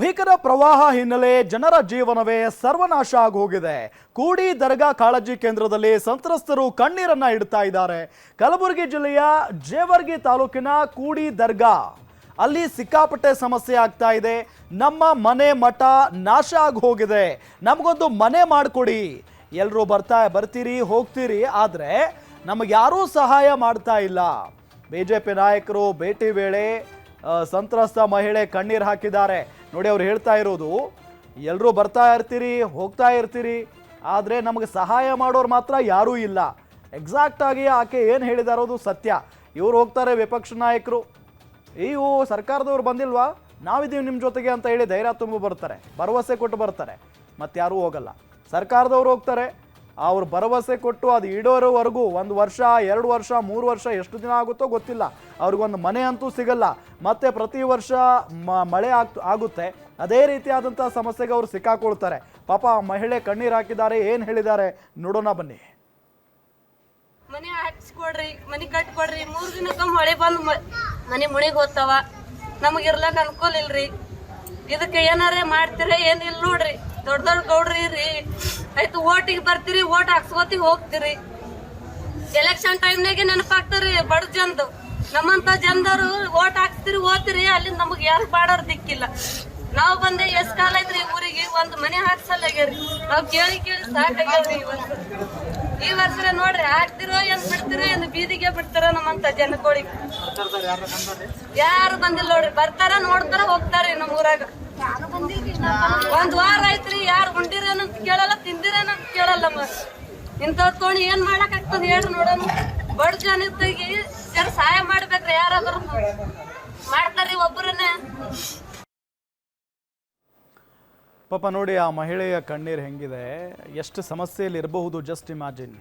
ಭೀಕರ ಪ್ರವಾಹ ಹಿನ್ನೆಲೆ ಜನರ ಜೀವನವೇ ಸರ್ವನಾಶ ಆಗಿ ಹೋಗಿದೆ. ಕೂಡಿ ದರ್ಗಾ ಕಾಳಜಿ ಕೇಂದ್ರದಲ್ಲಿ ಸಂತ್ರಸ್ತರು ಕಣ್ಣೀರನ್ನ ಇಡ್ತಾ ಇದ್ದಾರೆ. ಕಲಬುರಗಿ ಜಿಲ್ಲೆಯ ಜೇವರ್ಗಿ ತಾಲೂಕಿನ ಕೂಡಿ ದರ್ಗಾ. ಅಲ್ಲಿ ಸಿಕ್ಕಾಪಟ್ಟೆ ಸಮಸ್ಯೆ ಆಗ್ತಾ ಇದೆ. ನಮ್ಮ ಮನೆ ಮಠ ನಾಶ ಆಗಿ ಹೋಗಿದೆ. ನಮಗೊಂದು ಮನೆ ಮಾಡಿಕೊಡಿ. ಎಲ್ಲರೂ ಬರ್ತಾ, ಬರ್ತೀರಿ, ಹೋಗ್ತೀರಿ, ಆದರೆ ನಮಗೆ ಯಾರೂ ಸಹಾಯ ಮಾಡ್ತಾ ಇಲ್ಲ. ಬಿಜೆಪಿ ನಾಯಕರು ಭೇಟಿ ವೇಳೆ ಸಂತ್ರಸ್ತ ಮಹಿಳೆ ಕಣ್ಣೀರು ಹಾಕಿದ್ದಾರೆ. ನೋಡಿ ಅವ್ರು ಹೇಳ್ತಾ ಇರೋದು ಎಲ್ಲರೂ ಬರ್ತಾ ಇರ್ತೀರಿ, ಹೋಗ್ತಾ ಇರ್ತೀರಿ, ಆದರೆ ನಮಗೆ ಸಹಾಯ ಮಾಡೋರು ಮಾತ್ರ ಯಾರೂ ಇಲ್ಲ. ಎಕ್ಸಾಕ್ಟ್ ಆಗಿ ಆಕೆ ಏನು ಹೇಳಿದಾರೋದು ಸತ್ಯ. ಇವ್ರು ಹೋಗ್ತಾರೆ ವಿಪಕ್ಷ ನಾಯಕರು. ಇವು ಸರ್ಕಾರದವ್ರು ಬಂದಿಲ್ವಾ? ನಾವಿದ್ದೀವಿ ನಿಮ್ಮ ಜೊತೆಗೆ ಅಂತ ಹೇಳಿ ಧೈರ್ಯ ತುಂಬ ಬರ್ತಾರೆ, ಭರವಸೆ ಕೊಟ್ಟು ಬರ್ತಾರೆ, ಮತ್ತೆ ಯಾರೂ ಹೋಗಲ್ಲ. ಸರ್ಕಾರದವ್ರು ಹೋಗ್ತಾರೆ ಅವ್ರು ಭರವಸೆ ಕೊಟ್ಟು ಅದು ಇಡೋರವರೆಗೂ ಒಂದು ವರ್ಷ, ಎರಡು ವರ್ಷ, ಮೂರು ವರ್ಷ ಎಷ್ಟು ದಿನ ಆಗುತ್ತೋ ಗೊತ್ತಿಲ್ಲ. ಅವ್ರಿಗೊಂದು ಮನೆ ಅಂತೂ ಸಿಗಲ್ಲ. ಮತ್ತೆ ಪ್ರತಿ ವರ್ಷ ಮ- ಮಳೆ ಆಗ್, ಆಗುತ್ತೆ. ಅದೇ ರೀತಿಯಾದಂಥ ಸಮಸ್ಯೆಗೆ ಅವರು ಸಿಕ್ಕಾಕೊಳ್ತಾರೆ. ಪಾಪ ಮಹಿಳೆ ಕಣ್ಣೀರು ಹಾಕಿದ್ದಾರೆ, ಏನು ಹೇಳಿದ್ದಾರೆ ನೋಡೋಣ ಬನ್ನಿ. ಮನೆ ಹಾಕ್ಸ್ಕೊಡ್ರಿ, ಮನೆ ಕಟ್ಕೊಡ್ರಿ, ಮೂರು ದಿನಕ್ಕ ಮಳೆ ಬಂದು ಮನೆ ಮುಣಿಗೆ ಹೋಗ್ತಾವ. ನಮಗೆ ಅನುಕೂಲ ಇಲ್ರಿ. ಇದಕ್ಕೆ ಏನಾರೇ ಮಾಡ್ತೀರ ಏನಿಲ್ಲ ನೋಡ್ರಿ. ದೊಡ್ಡ ದೊಡ್ಡ ಗೌಡ್ರಿ ರೀ ಆಯ್ತು, ಓಟಿಗೆ ಬರ್ತೀರಿ, ಓಟ್ ಹಾಕ್ಸ್ಕೊತಿ ಹೋಗ್ತೀರಿ. ಎಲೆಕ್ಷನ್ ಟೈಮ್ನಾಗೆ ನೆನಪಾಗ್ತಾರಿ ಬಡ ಜನದು. ನಮ್ಮಂತ ಜನದವ್ರು ಓಟ್ ಹಾಕ್ಸ್ತಿರಿ ಓದ್ತಿರಿ ಅಲ್ಲಿ ನಮಗ್ ಯಾರು ಬಾಡೋರ್ ದಿಕ್ಕಿಲ್ಲ. ನಾವ್ ಬಂದೆ ಎಷ್ಟ್ ಕಾಲ ಐತ್ರಿ ಊರಿಗೆ, ಒಂದ್ ಮನೆ ಹಾಕ್ಸಲ್ಲಾಗ್ಯಾರಿ. ನಾವ್ ಕೇಳಿ ಕೇಳಿ ಸಾಕಾಗ್ಯಾವ್ರಿ ಈ ವರ್ಷ. ಈ ವರ್ಷ ನೋಡ್ರಿ, ಹಾಕ್ತಿರೋ ಏನ್ ಬಿಡ್ತಿರೋ ಏನ್ ಬೀದಿಗೆ ಬಿಡ್ತಾರ ನಮ್ಮಂತ ಜನಗಳಿಗೆ ಯಾರು ಬಂದಿಲ್ಲ ನೋಡ್ರಿ, ಬರ್ತಾರ ನೋಡ್ತಾರ ಹೋಗ್ತಾರ ನಮ್ಮ ಊರಾಗ ಒಂದ್ ವಾರ ಐತ್ರಿ ಯಾರು ಉಂಡಿರೇನ ಕೇಳಲ್ಲ, ತಿಂದಿರೇನ ಕೇಳಲ್ಲ ಮತ್ ತೊಗೊಂಡು ಏನ್ ಮಾಡಕ್ ಆಗ್ತದ ಹೇಳ್ರಿ ನೋಡೋಣ. ಬಡ ಜನತೆಗೆ ಜರ ಸಹಾಯ ಮಾಡ್ಬೇಕ್ರಿ ಯಾರಾದ್ರೂ. ಮಾಡ್ತಾರ್ರಿ ಒಬ್ಬರನ್ನೇ ಪಾಪ ನೋಡಿ ಆ ಮಹಿಳೆಯ ಕಣ್ಣೀರು ಹೆಂಗಿದೆ. ಎಷ್ಟು ಸಮಸ್ಯೆಯಲ್ಲಿ ಇರಬಹುದು ಜಸ್ಟ್ ಇಮ್ಯಾಜಿನ್